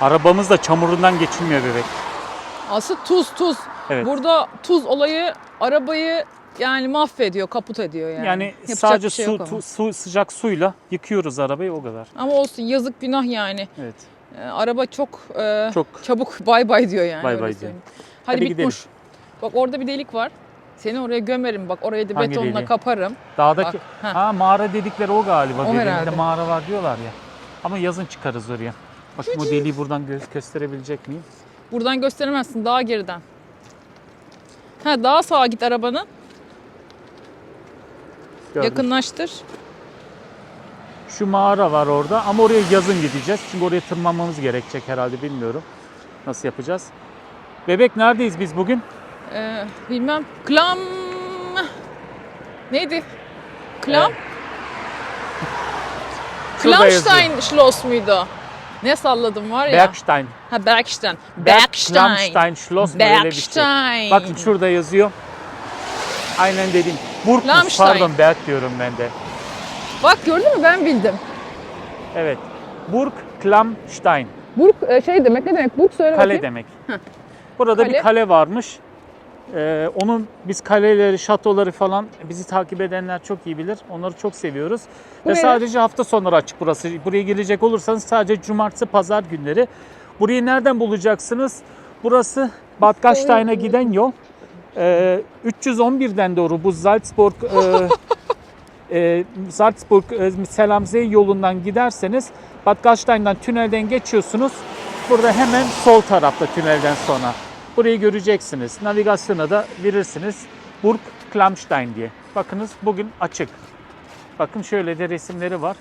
Arabamız da çamurundan geçilmiyor bebek. Asıl tuz tuz. Evet. Burada tuz olayı arabayı yani mahvediyor, kaput ediyor yani. Yani Yapacak sadece bir şey su, yok ama. tu- su sıcak suyla yıkıyoruz arabayı o kadar. Ama olsun yazık günah yani. Evet. Ee, araba çok, e, Çok çabuk bay bay diyor yani. Bay öyle bay söyleyeyim. diyor. Hadi, Hadi bitmiş. Bak orada bir delik var. Seni oraya gömerim bak orayı da Hangi betonla deliği? kaparım. dağdaki Bak, ha. ha mağara dedikleri o galiba. O Dediğinde herhalde. mağara var diyorlar ya. Ama yazın çıkarız oraya. Bak bu deliği buradan gö- gösterebilecek miyim? Buradan gösteremezsin daha geriden. Ha daha sağa git arabanın. Gördüm. Yakınlaştır. Şu mağara var orada ama oraya yazın gideceğiz. Çünkü oraya tırmanmamız gerekecek herhalde bilmiyorum. Nasıl yapacağız? Bebek neredeyiz biz bugün? Ee, bilmem. Klam. Neydi? Klam? Şurada Klamstein Schloss muydu? Ne salladım var ya. Bergstein. ha Bergstein. Berg- Bergstein. Klamstein Schloss mu öyle bir şey. Bergstein. Bakın şurada yazıyor. Aynen dediğim. Klamstein. pardon Berg diyorum ben de. Bak gördün mü ben bildim. Evet. Burg Klamstein. Burg e, şey demek ne demek? Burg söyle Kale demek. Burada Kale. bir kale varmış. Ee, onun biz kaleleri, şatoları falan bizi takip edenler çok iyi bilir. Onları çok seviyoruz. Ve Buraya- sadece hafta sonları açık burası. Buraya gelecek olursanız sadece cumartesi, pazar günleri. Burayı nereden bulacaksınız? Burası Bad Gasteyn'a giden yol. Ee, 311'den doğru bu Salzburg e, e, Salzburg e, Selamzey yolundan giderseniz Bad Gasteyn'dan tünelden geçiyorsunuz. Burada hemen sol tarafta tünelden sonra. Burayı göreceksiniz. Navigasyona da verirsiniz. Burg Klamstein diye. Bakınız bugün açık. Bakın şöyle de resimleri var.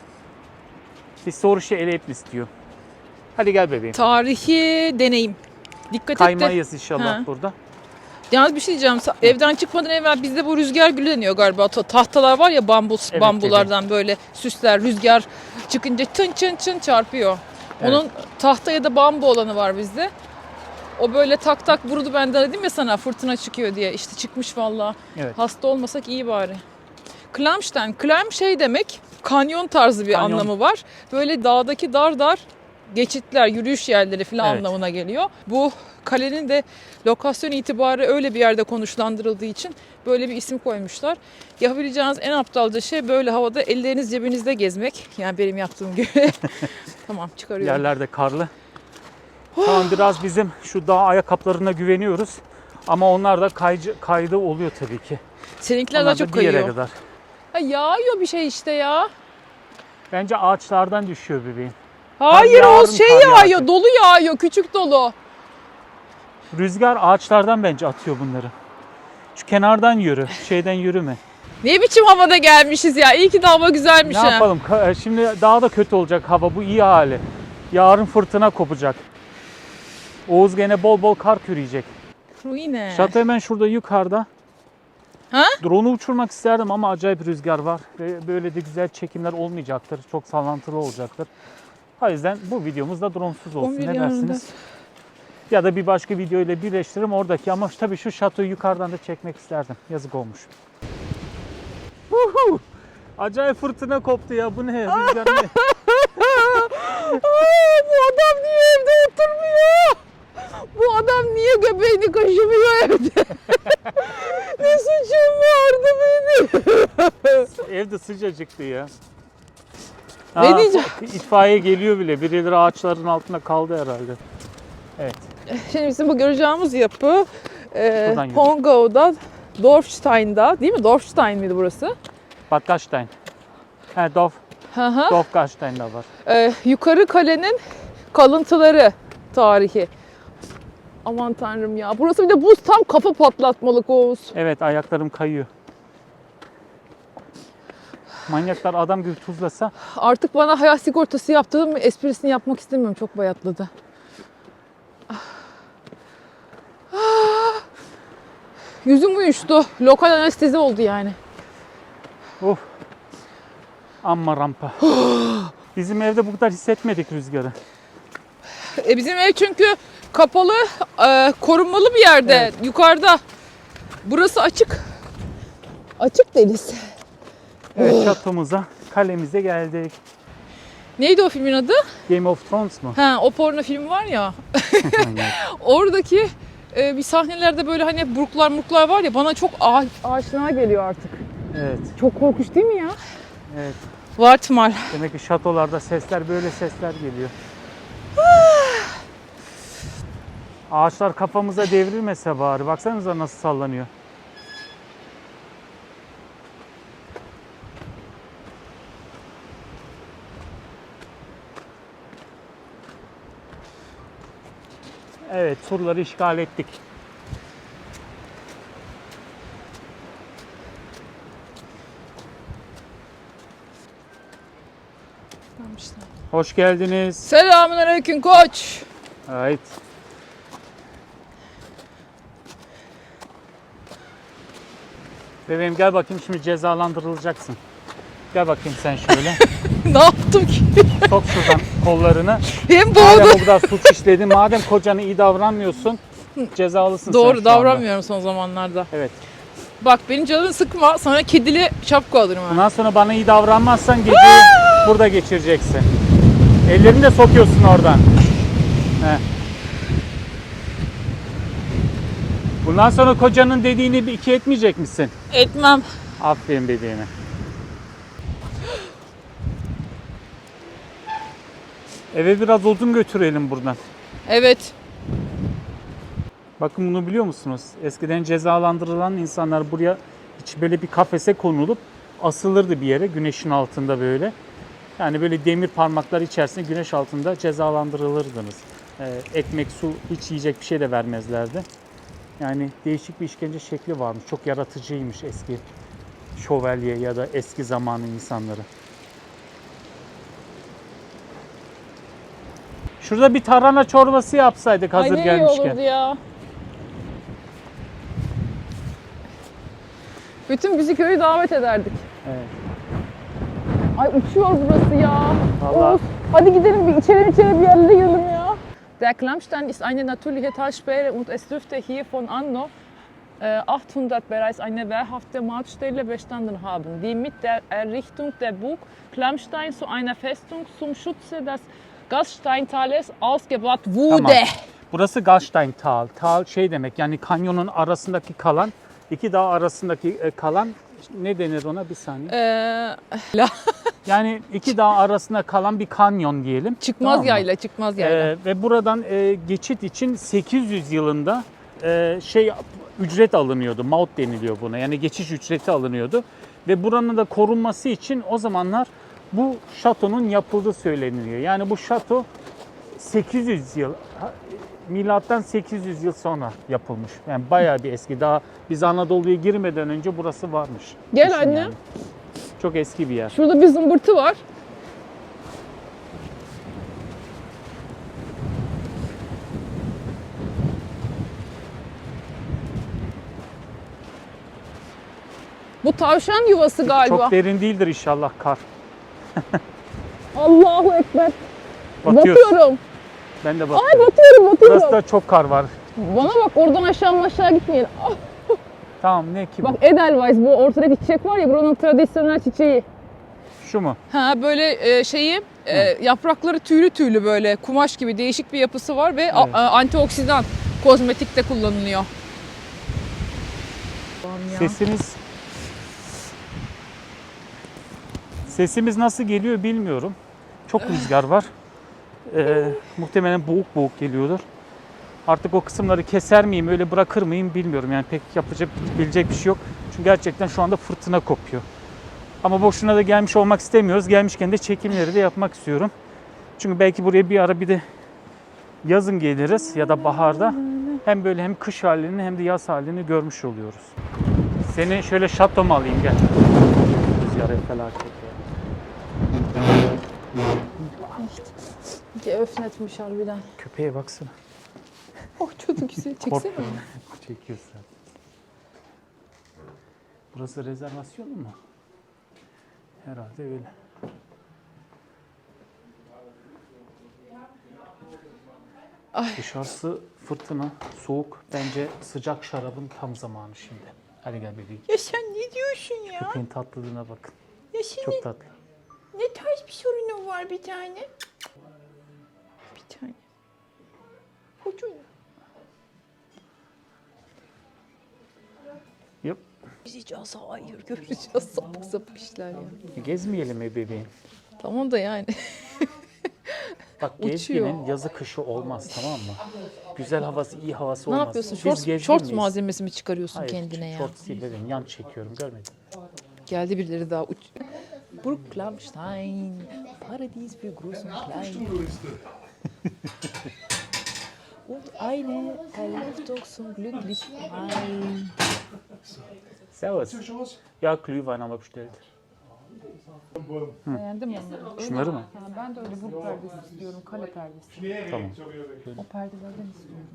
Historische Erlebnis diyor. Hadi gel bebeğim. Tarihi deneyim. Dikkat et de. Kaymayız inşallah Ha. burada. Yalnız bir şey diyeceğim. Evden çıkmadan evvel bizde bu rüzgar gülü deniyor galiba. Ta- Tahtalar var ya bambu, Evet, bambulardan böyle süsler. Rüzgar çıkınca çın çın çın çarpıyor. Evet. Onun tahta ya da bambu olanı var bizde. O böyle tak tak vurdu ben de dedim ya sana fırtına çıkıyor diye. İşte çıkmış vallahi. Evet. Hasta olmasak iyi bari. Klamstein. Klam şey demek kanyon tarzı bir Kanyon. anlamı var. Böyle dağdaki dar dar geçitler, yürüyüş yerleri falan Evet. anlamına geliyor. Bu kalenin de lokasyon itibarı öyle bir yerde konuşlandırıldığı için böyle bir isim koymuşlar. Yapabileceğiniz en aptalca şey böyle havada elleriniz cebinizde gezmek. Yani benim yaptığım gibi. tamam çıkarıyorum. Yerlerde karlı. Tamam biraz bizim şu dağ ayakkabılarına güveniyoruz. Ama onlar da kaycı, kaydı oluyor tabii ki. Seninkiler Onlar daha da çok bir yere kayıyor. kadar. Ha, yağıyor bir şey işte ya. Bence ağaçlardan düşüyor bebeğim. Hayır o şey yağıyor, yağacak. dolu yağıyor, küçük dolu. Rüzgar ağaçlardan bence atıyor bunları. Şu kenardan yürü, şeyden yürüme. Ne biçim havada gelmişiz ya. İyi ki de hava güzelmiş Ne ha. yapalım? E, Şimdi daha da kötü olacak hava. Bu iyi hali. Yarın fırtına kopacak. Oğuz gene bol bol kar küreyecek. Ruine. Şato hemen şurada yukarıda. Ha? Drone'u uçurmak isterdim ama acayip rüzgar var. Böyle de güzel çekimler olmayacaktır. Çok sallantılı olacaktır. O yüzden bu videomuz da dronesuz olsun. 11 Ne dersiniz? Ya da bir başka video ile birleştiririm oradaki ama tabii şu şatoyu yukarıdan da çekmek isterdim. Yazık olmuş. Huhu! Acayip fırtına koptu ya. Bu ne? Rüzgar ne? Aa, bu adam niye evde oturmuyor? Bu adam niye göbeğini kaşımıyor evde? ne suçum vardı benim? Evde sıcacıktı ya. Ne Aa, diyeceğim? İtfaiye geliyor bile. Birileri ağaçların altında kaldı herhalde. Evet. Şimdi bizim bu göreceğimiz yapı e. Hongau'da, Dorfstein'da değil mi? Dorfstein miydi burası? Bad Gastein. He, Dorf, Hı hı. Var. Ee, yukarı kalenin kalıntıları tarihi. Aman tanrım ya. Burası bir de buz tam kafa patlatmalık Oğuz. Evet ayaklarım kayıyor. Manyaklar adam gibi tuzlasa Artık bana hayat sigortası yaptığım esprisini yapmak istemiyorum. Çok bayatladı. Yüzüm uyuştu. Lokal anestezi oldu yani. of amma rampa. Bizim evde bu kadar hissetmedik rüzgarı. E bizim ev çünkü kapalı, e, korunmalı bir yerde. Evet. Yukarıda. Burası açık. Açık deniz. Evet şatomuza, kalemize geldik. Neydi o filmin adı? Game of Thrones mu? Ha, o porno filmi var ya. Oradaki e, bir sahnelerde böyle hani buruklar murklar var ya bana çok a- aşina geliyor artık. evet, Çok korkunç değil mi ya? evet. Var ihtimal. Demek ki şatolarda sesler böyle sesler geliyor. Ağaçlar kafamıza devrilmese bari. Baksanıza nasıl sallanıyor. Evet, surları işgal ettik. Hoş geldiniz. Selamünaleyküm koç. Evet. Bebeğim gel bakayım şimdi cezalandırılacaksın. Gel bakayım sen şöyle. ne yaptım ki? Sok şuradan kollarını. Hem Madem boğdu. o kadar suç işledin, madem kocana iyi davranmıyorsun, cezalısın sen Doğru şu anda. davranmıyorum son zamanlarda. Evet. Bak benim canımı sıkma. Sana kedili şapka alırım ha. Bundan sonra bana iyi davranmazsan geceyi burada geçireceksin. Ellerini de sokuyorsun oradan. Heh. Bundan sonra kocanın dediğini bir iki etmeyecek misin? Etmem. Aferin bebeğime. Eve biraz odun götürelim buradan. Evet. Bakın bunu biliyor musunuz? Eskiden cezalandırılan insanlar buraya hiç böyle bir kafese konulup asılırdı bir yere güneşin altında böyle. Yani böyle demir parmaklar içerisinde güneş altında cezalandırılırdınız. Ee, ekmek, su, hiç yiyecek bir şey de vermezlerdi. Yani değişik bir işkence şekli varmış. Çok yaratıcıymış eski şövalye ya da eski zamanın insanları. Şurada bir tarhana çorbası yapsaydık hazır Ay ne iyi gelmişken. olurdu ya. Bütün bizi köyü davet ederdik. Evet. Ay uçuyor burası ya. Vallahi. Oğuz, hadi gidelim bir içeri içeri bir yerlere girelim ya. Der Klammstein ist eine natürliche Talsperre und es dürfte hier von anno äh, 800 bereits eine wehrhafte Mautstelle bestanden haben, die mit der Errichtung der Burg Klammstein zu einer Festung zum Schutze des Gassteintales ausgebaut wurde. Tamam. Burası Gastein-Tal. Tal şey demek yani kanyonun arasındaki kalan, iki dağ arasındaki e, kalan ne denir ona bir saniye. Ee, la- Yani iki dağ arasında kalan bir kanyon diyelim. çıkmaz Tamam mı? yayla, çıkmaz yayla. Ee, ve buradan e, geçit için 800 yılında e, şey ücret alınıyordu. Maut deniliyor buna. Yani geçiş ücreti alınıyordu. Ve buranın da korunması için o zamanlar bu şatonun yapıldığı söyleniyor. Yani bu şato 800 yıl milattan 800 yıl sonra yapılmış. Yani bayağı bir eski. Daha biz Anadolu'ya girmeden önce burası varmış. Gel Düşün anne. yani. Çok eski bir yer. Şurada bir zımbırtı var. Bu tavşan yuvası galiba. Çok derin değildir inşallah kar. Allahu Ekber. Batıyoruz. Batıyorum. Ben de Ay bakıyorum. batıyorum batıyorum. Burası da çok kar var. Bana bak oradan aşağı aşağı gitmeyelim. Ah, Tamam ne ki bu? bak Edelweiss bu ortadaki çiçek var ya buranın tradisyonel çiçeği. Şu mu? Ha böyle e, şeyi e, yaprakları tüylü tüylü böyle kumaş gibi değişik bir yapısı var ve a- Evet. a- antioksidan kozmetikte kullanılıyor. Sesimiz Sesimiz nasıl geliyor bilmiyorum. Çok rüzgar var. Ee, muhtemelen boğuk boğuk geliyordur. Artık o kısımları keser miyim, öyle bırakır mıyım bilmiyorum. Yani pek yapacak, bilecek bir şey yok. Çünkü gerçekten şu anda fırtına kopuyor. Ama boşuna da gelmiş olmak istemiyoruz. Gelmişken de çekimleri de yapmak istiyorum. Çünkü belki buraya bir ara bir de yazın geliriz ya da baharda. Hem böyle hem kış halini hem de yaz halini görmüş oluyoruz. Seni şöyle şatoma alayım gel. Rüzgarı felaket ya. Geöffnetmiş harbiden. Köpeğe baksana. Oh çok güzel. Çeksene. Korkma. Çekiyorsun. Burası rezervasyon mu? Herhalde öyle. Ay. Dışarısı fırtına, soğuk. Bence sıcak şarabın tam zamanı şimdi. Hadi gel bebeğim. Ya sen ne diyorsun ya? Köpeğin tatlılığına bakın. Ya senin Çok tatlı. ne tarz bir sorunun mu var bir tane? Koçum. Yap. Göreceğiz hayır göreceğiz sapık sapık işler ya. Gezmeyelim mi bebeğim? Tamam da yani. Bak Uçuyor. gezginin yazı kışı olmaz tamam mı? Güzel havası, iyi havası ne olmaz. yapıyorsun? Biz Shorts, gezgin miyiz? malzemesi mi çıkarıyorsun Hayır, kendine ya? Shorts değil bebeğim. Yan çekiyorum görmedin. Geldi birileri daha uç. Burg Klamstein, Paradies für Groß und Klein. und eine Erlöftung zum Glücklichsein. Servus. Ja, Glühwein haben wir bestellt. Beğendim onları. Şunları mı? Ha, ben de öyle burg perdesi istiyorum, kale perdesi. Tamam. O perdelerden istiyorum.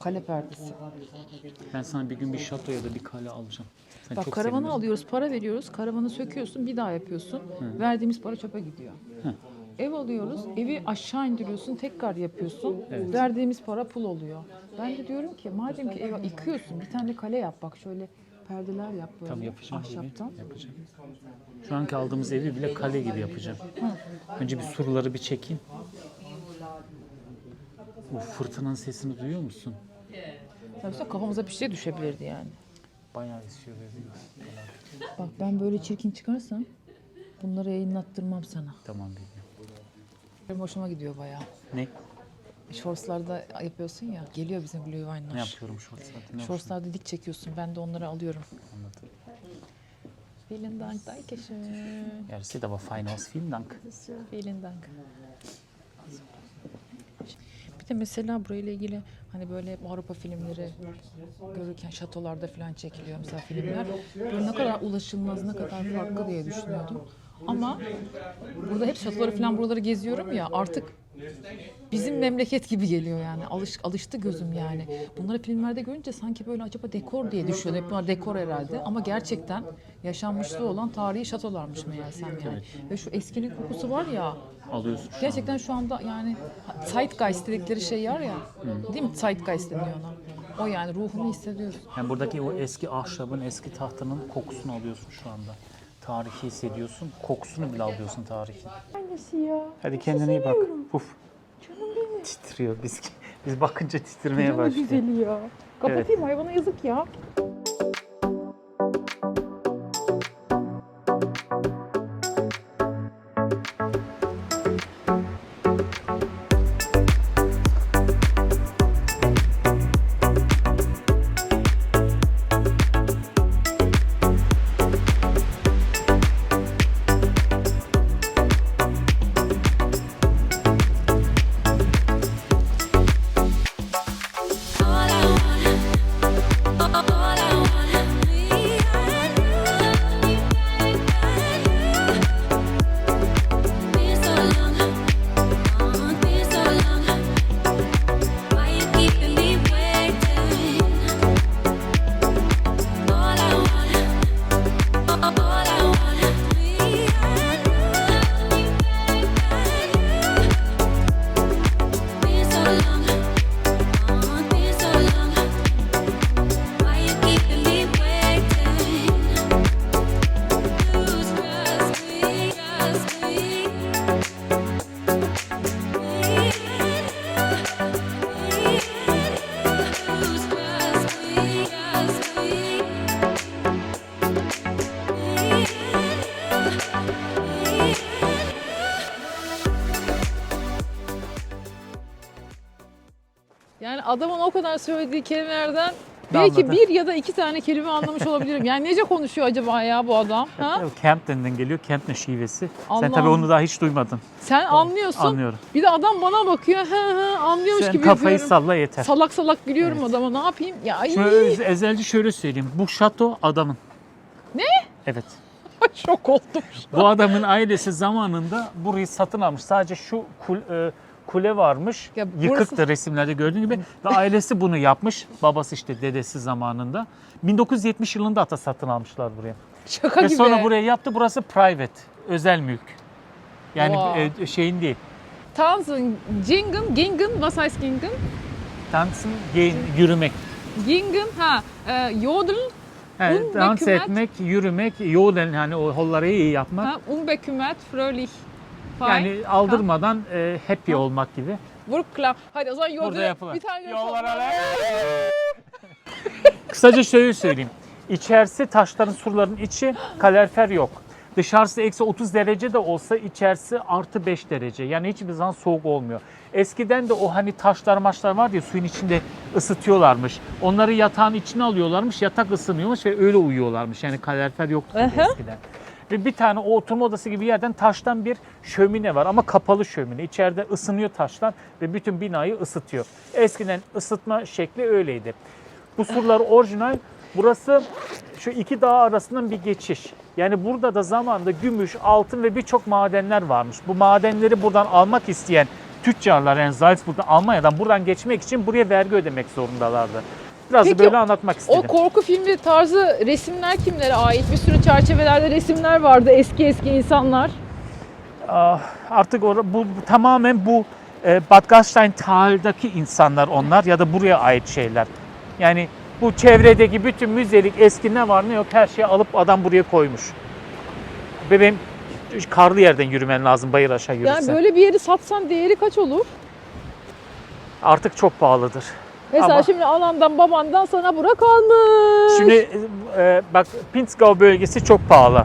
Kale perdesi. Ben sana bir gün bir şato ya da bir kale alacağım. Sen Bak çok karavanı sevinirsin. alıyoruz, para veriyoruz. Karavanı söküyorsun, bir daha yapıyorsun. Verdiğimiz para çöpe gidiyor. Ev alıyoruz, evi aşağı indiriyorsun, tekrar yapıyorsun. Verdiğimiz para pul oluyor. Ben de diyorum ki madem ki evi yıkıyorsun, bir tane kale yap bak şöyle perdeler yap böyle Tamam yapacağım ahşaptan. bebeğim. Yapacağım. Şu anki aldığımız evi bile kale gibi yapacağım. Önce bir surları bir çekeyim. Bu fırtınanın sesini duyuyor musun? Yoksa kafamıza bir şey düşebilirdi yani. Bayağı esiyor. Bak ben böyle çirkin çıkarsam bunları yayınlattırmam sana. Tamam bebeğim. Benim hoşuma gidiyor bayağı. Ne? Shortslarda yapıyorsun ya, geliyor bizim Ne Glühwein'lar. yapıyorum shortslarda? Ne Shortslarda dik çekiyorsun, ben de onları alıyorum. Anladım. Vielen Dank, danke schön. Ja, das sieht aber fein aus. Vielen Dank. Vielen Dank. Bir de mesela burayla ilgili hani böyle hep Avrupa filmleri görürken şatolarda falan çekiliyor mesela filmler. Böyle ne kadar ulaşılmaz, ne kadar farklı diye düşünüyordum. Ama burada hep şatoları falan buraları geziyorum ya artık bizim memleket gibi geliyor yani. Alış, alıştı gözüm yani. Bunları filmlerde görünce sanki böyle acaba dekor diye düşünüyordum. Hep bunlar dekor herhalde. Ama gerçekten yaşanmışlığı olan tarihi şatolarmış meğersem yani. Ve şu eskinin kokusu var ya Alıyorsun şu Gerçekten şu anda yani Zeitgeist dedikleri şey var ya. Değil mi? Zeitgeist deniyor ona. O yani ruhunu hissediyoruz. Yani buradaki o eski ahşabın, eski tahtanın kokusunu alıyorsun şu anda. Tarihi hissediyorsun. Kokusunu bile alıyorsun tarihin. Annesi ya. Hadi kendine iyi bak. Puf. Titriyor biz. Biz bakınca titremeye Canım başlıyor. güzeli ya. Kapatayım hayvana yazık ya. Yani adamın o kadar söylediği kelimelerden belki bir ya da iki tane kelime anlamış olabilirim. Yani nece konuşuyor acaba ya bu adam? Ha? Campton'dan geliyor. Campton şivesi. Sen Allah tabii onu daha hiç duymadın. Sen anlıyorsun. Anlıyorum. Bir de adam bana bakıyor. Hı hı anlıyormuş Sen gibi kafayı yapıyorum. salla yeter. Salak salak gülüyorum adama. Ne yapayım? Ya ay, Şöyle, ezelci şöyle söyleyeyim. Bu şato adamın. Ne? Evet. şok oldum. Bu adamın ailesi zamanında burayı satın almış. Sadece şu kul, e, kule varmış. Ya burası- resimlerde gördüğün gibi. Ve ailesi bunu yapmış. Babası işte dedesi zamanında. 1970 yılında ata satın almışlar buraya. Şaka Ve gibi. sonra buraya yaptı. Burası private. Özel mülk. Yani Wow. e, şeyin değil. Tanzen, Gingen, Gingen, was heißt Gingen? Tanzın, gehen, yürümek. Gingen, ha, e, Jodel, Yani dans etmek, yürümek, yoğun hani o holları iyi yapmak. Ha, unbekümmert, fröhlich, fein. Yani aldırmadan e, happy Ha. olmak gibi. Vurklam. Hadi o zaman yolda Burada yapılır. bir tane. Yollara Kısaca şöyle söyleyeyim. İçerisi taşların surların içi kalorifer yok. Dışarısı eksi 30 derece de olsa içerisi artı 5 derece. Yani hiçbir zaman soğuk olmuyor. Eskiden de o hani taşlar maçlar var ya suyun içinde ısıtıyorlarmış. Onları yatağın içine alıyorlarmış. Yatak ısınıyormuş ve öyle uyuyorlarmış. Yani kalorifer yoktu eskiden. Ve bir tane o oturma odası gibi bir yerden taştan bir şömine var ama kapalı şömine. İçeride ısınıyor taşlar ve bütün binayı ısıtıyor. Eskiden ısıtma şekli öyleydi. Bu surlar orijinal. Burası şu iki dağ arasından bir geçiş. Yani burada da zamanında gümüş, altın ve birçok madenler varmış. Bu madenleri buradan almak isteyen tüccarlar yani Salzburg'dan, Almanya'dan buradan geçmek için buraya vergi ödemek zorundalardı. Biraz Peki, da böyle anlatmak O istedim. korku filmi tarzı resimler kimlere ait? Bir sürü çerçevelerde resimler vardı eski eski insanlar. Ah, artık bu, tamamen bu e, Bad Gastein-Tal'daki insanlar onlar ya da buraya ait şeyler. Yani bu çevredeki bütün müzelik eski ne var ne yok her şeyi alıp adam buraya koymuş. Bebeğim karlı yerden yürümen lazım bayır aşağı yürürsen. Yani böyle bir yeri satsan değeri kaç olur? Artık çok pahalıdır. Mesela Ama- şimdi anandan babandan sana bura kalmış. Şimdi e, bak Pinzgau bölgesi çok pahalı.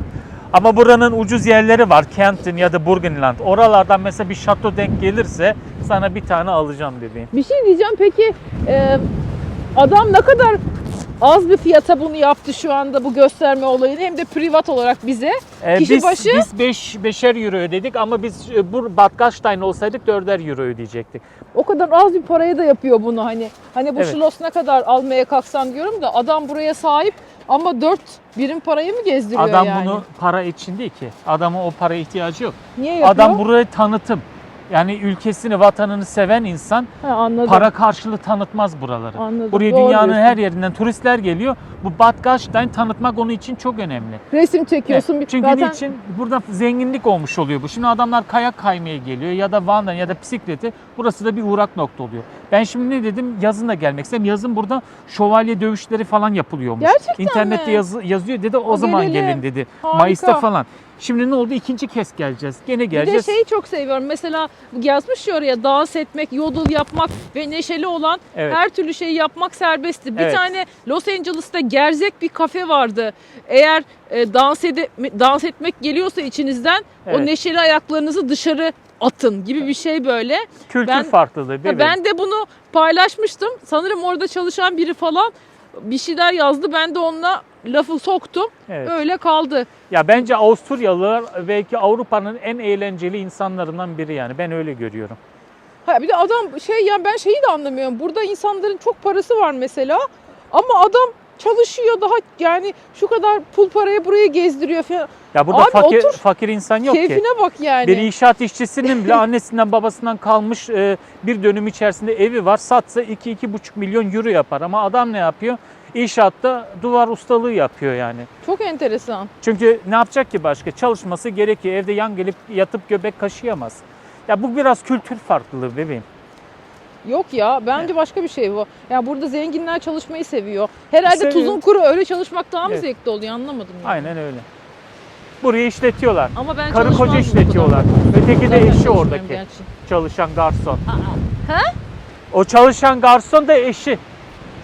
Ama buranın ucuz yerleri var. Kempten ya da Burgenland. Oralardan mesela bir şato denk gelirse sana bir tane alacağım bebeğim. Bir şey diyeceğim peki e, adam ne kadar az bir fiyata bunu yaptı şu anda bu gösterme olayını hem de privat olarak bize. Ee, Kişi biz, başı- biz 5 beşer euro ödedik ama biz e, bu Bad Gastein olsaydık 4'er euro ödeyecektik. O kadar az bir paraya da yapıyor bunu hani. Hani bu Evet. Schloss ne kadar almaya kalksan diyorum da adam buraya sahip ama 4 birim parayı mı gezdiriyor Adam yani? bunu para için değil ki. Adamın o para ihtiyacı yok. Niye yapıyor? Adam burayı tanıtım. Yani ülkesini, vatanını seven insan Ha, anladım. para karşılığı tanıtmaz buraları. Anladım, Buraya doğru dünyanın diyorsun. her yerinden turistler geliyor. Bu Bad Gastein tanıtmak onun için çok önemli. Resim çekiyorsun. bir Çünkü zaten niçin? Burada zenginlik olmuş oluyor bu. Şimdi adamlar kayak kaymaya geliyor ya da Van'dan ya da bisikleti. Burası da bir uğrak nokta oluyor. Ben şimdi ne dedim? Yazın da gelmek istedim. Yazın burada şövalye dövüşleri falan yapılıyormuş. Gerçekten İnternette mi? yazı- yazıyor dedi. O O zaman gelelim. gelin dedi. Harika. Mayıs'ta falan. Şimdi ne oldu? İkinci kez geleceğiz. Gene Bir de geleceğiz. şeyi çok seviyorum. Mesela yazmış ya oraya dans etmek, yodel yapmak ve neşeli olan Evet. her türlü şeyi yapmak serbestti. Bir Evet. tane Los Angeles'ta gerzek bir kafe vardı. Eğer e, dans ede, dans etmek geliyorsa içinizden o Evet. neşeli ayaklarınızı dışarı atın gibi bir şey böyle. Kültür ben- farklılığı. Bebeğim. ben de bunu paylaşmıştım. Sanırım orada çalışan biri falan bir şeyler yazdı. Ben de onunla lafı soktum. Evet. Öyle kaldı. Ya bence Avusturyalılar belki Avrupa'nın en eğlenceli insanlarından biri yani. Ben öyle görüyorum. Ha bir de adam şey ya ben şeyi de anlamıyorum. Burada insanların çok parası var mesela. Ama adam çalışıyor daha yani şu kadar pul parayı buraya gezdiriyor falan. Ya burada Abi fakir otur. fakir insan yok ki. Keyfine bak yani. Bir inşaat işçisinin bile annesinden babasından kalmış e, bir dönüm içerisinde evi var. Satsa 2-2,5 milyon euro yapar. Ama adam ne yapıyor? İnşaatta duvar ustalığı yapıyor yani. Çok enteresan. Çünkü ne yapacak ki başka? Çalışması gerekiyor. Evde yan gelip yatıp göbek kaşıyamaz. Ya bu biraz kültür farklılığı bebeğim. Yok ya bence başka bir şey bu. Ya burada zenginler çalışmayı seviyor. Herhalde Seviyor. tuzun kuru öyle çalışmak daha mı Evet. zevkli oluyor anlamadım ya. Aynen öyle. Burayı işletiyorlar. Ama ben Karı koca işletiyorlar. Öteki de eşi oradaki. gerçi. Çalışan garson. Ha? O çalışan garson da eşi.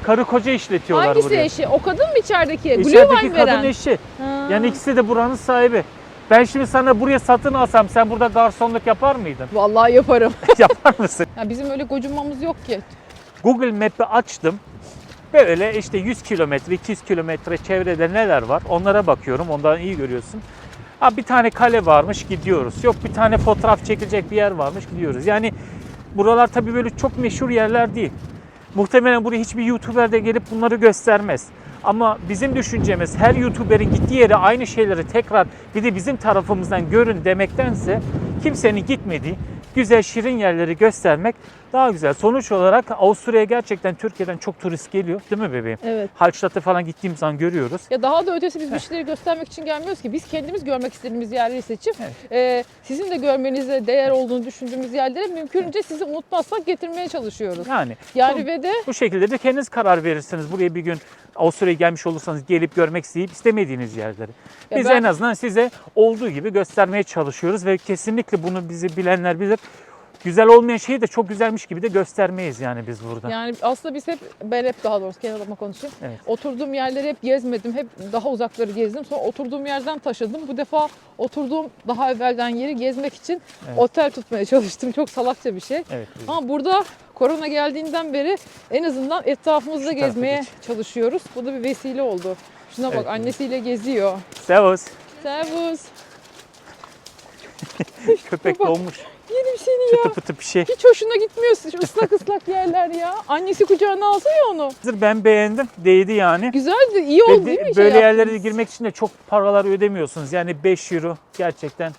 Karı koca işletiyorlar Hangisi burayı. eşi? O kadın mı içerideki? Blue İçerideki wine kadın veren. eşi. Ha. Yani ikisi de buranın sahibi. Ben şimdi sana buraya satın alsam sen burada garsonluk yapar mıydın? Vallahi yaparım. yapar mısın? Ya bizim öyle gocunmamız yok ki. Google Map'i açtım. Böyle işte 100 kilometre, 200 kilometre çevrede neler var onlara bakıyorum. Ondan iyi görüyorsun. Ha bir tane kale varmış gidiyoruz. Yok bir tane fotoğraf çekilecek bir yer varmış gidiyoruz. Yani buralar tabii böyle çok meşhur yerler değil. Muhtemelen buraya hiçbir YouTuber de gelip bunları göstermez. Ama bizim düşüncemiz her YouTuber'in gittiği yere aynı şeyleri tekrar bir de bizim tarafımızdan görün demektense kimsenin gitmediği güzel şirin yerleri göstermek Daha güzel. Sonuç olarak Avusturya'ya gerçekten Türkiye'den çok turist geliyor. Değil mi bebeğim? Evet. Hallstatt'a falan gittiğimiz zaman görüyoruz. Ya daha da ötesi biz bir şeyleri göstermek için gelmiyoruz ki. Biz kendimiz görmek istediğimiz yerleri seçip e, sizin de görmenize değer olduğunu düşündüğümüz yerlere mümkünce sizi unutmazsak getirmeye çalışıyoruz. Yani Yani ve de bu şekilde de kendiniz karar verirsiniz. Buraya bir gün Avusturya'ya gelmiş olursanız gelip görmek isteyip istemediğiniz yerleri. Ya Biz ben- en azından size olduğu gibi göstermeye çalışıyoruz ve kesinlikle bunu bizi bilenler bilir. Güzel olmayan şeyi de çok güzelmiş gibi de göstermeyiz yani biz burada. yani aslında biz hep ben hep daha doğrusu kendi adıma konuşayım. Evet. Oturduğum yerleri hep gezmedim. Hep daha uzakları gezdim. Sonra oturduğum yerden taşıdım. Bu defa oturduğum daha evvelden yeri gezmek için Evet. otel tutmaya çalıştım. Çok salakça bir şey. Evet. Ama burada korona geldiğinden beri en azından etrafımızda Şu gezmeye geç. çalışıyoruz. Bu da bir vesile oldu. Şuna bak Evet, annesiyle geziyor. Servus. Servus. Köpek Bak. dolmuş. Yedim seni ya. Çıtı pıtı bir şey. Hiç hoşuna gitmiyor ıslak ıslak yerler ya. Annesi kucağına alsa ya onu. Ben beğendim. Değdi yani. Güzeldi, iyi Ve oldu de- değil mi? şey böyle yerlere yaptınız? girmek için de çok paralar ödemiyorsunuz. Yani 5 euro gerçekten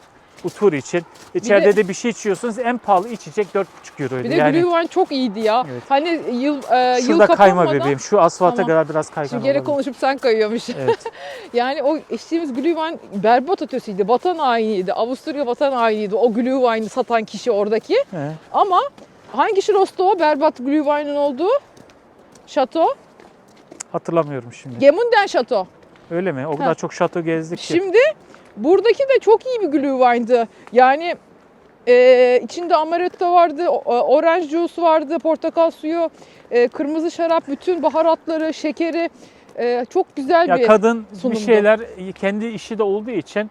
bu tur için. İçeride de- de, bir şey içiyorsunuz. En pahalı içecek 4,5 euroydu. Bir de yani Glühwein çok iyiydi ya. Evet. Hani yıl e, yıl şurada kayma kapanmadan. bebeğim. Şu asfalta Tamam. kadar biraz kaygan Şimdi geri olabilir. konuşup sen kayıyormuş. Evet. yani o içtiğimiz Glühwein berbat ötesiydi. Vatan hainiydi. Avusturya vatan hainiydi. O Glühwein'i satan kişi oradaki. He. Ama hangi şirosta o berbat Glühwein'in olduğu? Şato. Hatırlamıyorum şimdi. Gemunden Şato. Öyle mi? O kadar çok şato gezdik ki. Şimdi buradaki de çok iyi bir Glühwein'di. Yani e, içinde amaretto vardı, e, orange juice vardı, portakal suyu, e, kırmızı şarap, bütün baharatları, şekeri. e, çok güzel Ya bir kadın sunumdu. bir şeyler kendi işi de olduğu için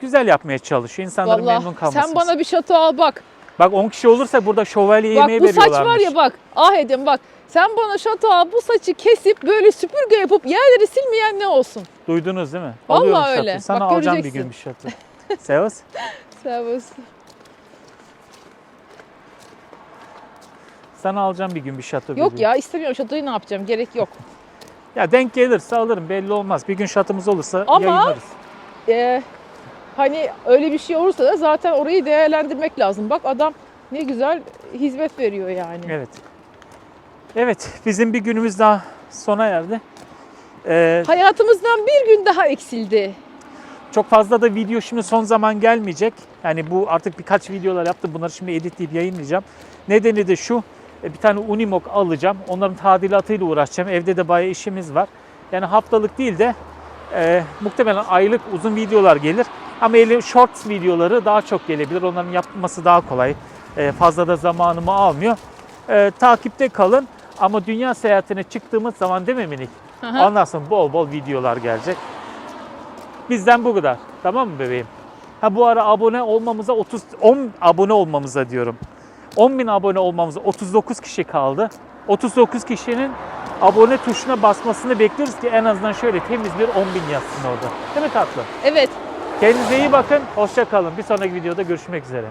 güzel yapmaya çalışıyor. İnsanların Vallahi memnun kalması. sen bana bir şato al bak. Bak 10 kişi olursa burada şövalye Bak yemeği bu saç var ya bak. Ah edin bak. Sen bana şato al bu saçı kesip böyle süpürge yapıp yerleri silmeyen ne olsun? Duydunuz değil mi? Vallahi Alıyorum öyle. şatı. Sana Bak alacağım bir göreceksin. gün bir şatı. Servus. Servus. Sana alacağım bir gün bir şatı. Yok ya istemiyorum şatoyu ne yapacağım gerek yok. Ya denk gelirse alırım belli olmaz. Bir gün şatımız olursa Ama- yayınlarız. Ee, hani öyle bir şey olursa da zaten orayı değerlendirmek lazım. Bak adam ne güzel hizmet veriyor yani. Evet. Evet bizim bir günümüz daha sona erdi. Ee, Hayatımızdan bir gün daha eksildi. çok fazla da video şimdi son zaman gelmeyecek. Yani bu artık birkaç videolar yaptım. Bunları şimdi editleyip yayınlayacağım. Nedeni de şu. e, Bir tane Unimog alacağım. Onların tadilatıyla uğraşacağım. Evde de bayağı işimiz var. Yani haftalık değil de e, muhtemelen aylık uzun videolar gelir. Ama elim short videoları daha çok gelebilir. Onların yapılması daha kolay. E, fazla da zamanımı almıyor. E, takipte kalın. Ama dünya seyahatine çıktığımız zaman değil mi Minik? Hı. Ondan sonra bol bol videolar gelecek. Bizden bu kadar. Tamam mı bebeğim? Ha bu ara abone olmamıza 30 10 abone olmamıza diyorum. 10 bin abone olmamıza 39 kişi kaldı. 39 kişinin abone tuşuna basmasını bekliyoruz ki en azından şöyle temiz bir 10 bin yazsın orada. Değil mi tatlı? Evet. Kendinize iyi bakın. Hoşça kalın. Bir sonraki videoda görüşmek üzere.